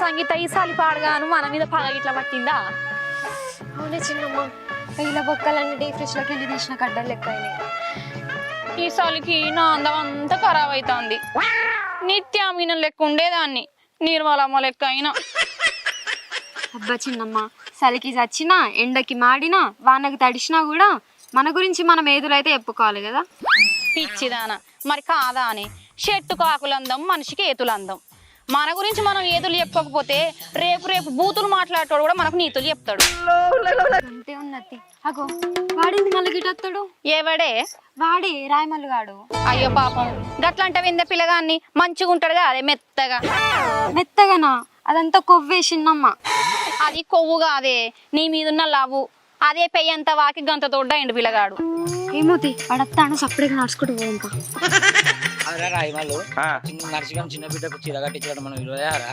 సంగీత ఈ సాలి పాడగాను మన మీద పగ ఇట్లా పట్టిందా? అవునే చిన్నమ్మ. ఇలా బొక్కలన్నీ డీ ఫ్రిడ్జ్లోకి వెళ్ళి తీసిన కడ్డలు లెక్క ఈ సాలికి నా అందం అంతా ఖరాబ్ అవుతుంది నిత్యామీన లెక్క ఉండేదాన్ని. నిర్మలమ్మ లెక్క అయినా అబ్బా చిన్నమ్మ చలికి చచ్చినా ఎండకి మాడినా వానకి తడిసినా కూడా మన గురించి మనం ఏదులైతే చెప్పుకోవాలి కదా? పిచ్చిదాన. మరి కాదా అని చెట్టు కాకులందం మనిషికి ఏతులందం. మన గురించి మనం ఏతులు చెప్పుకోకపోతే రేపు రేపు బూతులు మాట్లాడేటోడు కూడా మనకు నీతులు చెప్తాడు. అంతే ఉన్నది. అగో వాడింది మళ్ళీ గిటొత్తాడు ఎవడే? వాడే రాయమల్లుగాడు అయ్యో పాపం. గట్లంటే వింద పిల్లగాన్ని మంచిగా ఉంటాడుగా అదే మెత్తగా. మెత్తగానా? అదంతా కొవ్వేసిందమ్మ అది కొవ్వు కాదే. నీ మీదున్న లావు అదే పెయ్యంత వాకి గంత తోడ్డ ఎండు పిల్లగాడు. ఏమోతి వాడత్తాను సప్పుడుగా నడుచుకుంటూ పోయింకా రాయిమాలు ఆ, చిన్న నర్సికం చిన్న బిడ్డకు చీర కట్టించడం మనం విలువయారా